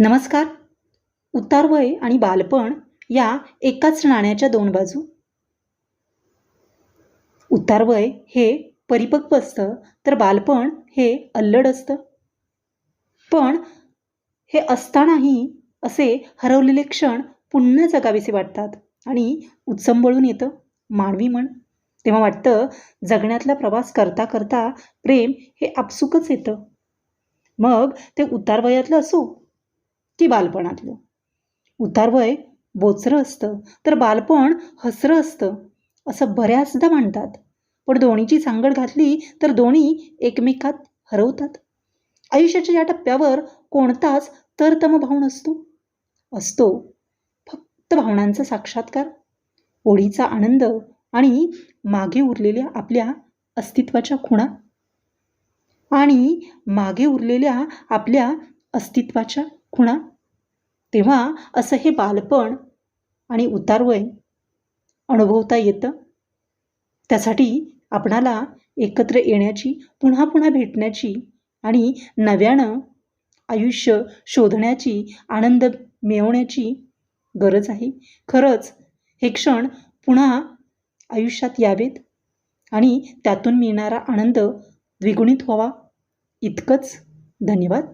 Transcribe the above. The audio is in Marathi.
नमस्कार. उतारवय आणि बालपण या एकाच नाण्याच्या दोन बाजू. उतारवय हे परिपक्व असतं तर बालपण हे अल्लड असतं. पण हे असतानाही असे हरवलेले क्षण पुन्हा जगावेसे वाटतात आणि उत्संबळून येतं मानवी मन. तेव्हा वाटतं जगण्यातला प्रवास करता करता प्रेम हे आपसुकच येतं. मग ते उतारवयातलं असो की बालपणातलं. उतारवय बोचरं असतं तर बालपण हसरं असतं असं बऱ्याचदा म्हणतात. पण दोन्हीची सांगड घातली तर दोन्ही एकमेकात हरवतात. आयुष्याच्या या टप्प्यावर कोणताच तरतम भाव नसतो. असतो फक्त भावनांचा साक्षात्कार ओढीचा आनंद आणि मागे उरलेल्या आपल्या अस्तित्वाच्या खुणा. आणि मागे उरलेल्या आपल्या अस्तित्वाच्या खुणा? तेव्हा असं हे बालपण आणि उतारवय अनुभवता येतं. त्यासाठी आपणाला एकत्र येण्याची पुन्हा पुन्हा भेटण्याची आणि नव्यानं आयुष्य शोधण्याची आनंद मिळवण्याची गरज आहे. खरंच हे क्षण पुन्हा आयुष्यात यावेत आणि त्यातून मिळणारा आनंद द्विगुणित व्हावा. इतकंच. धन्यवाद.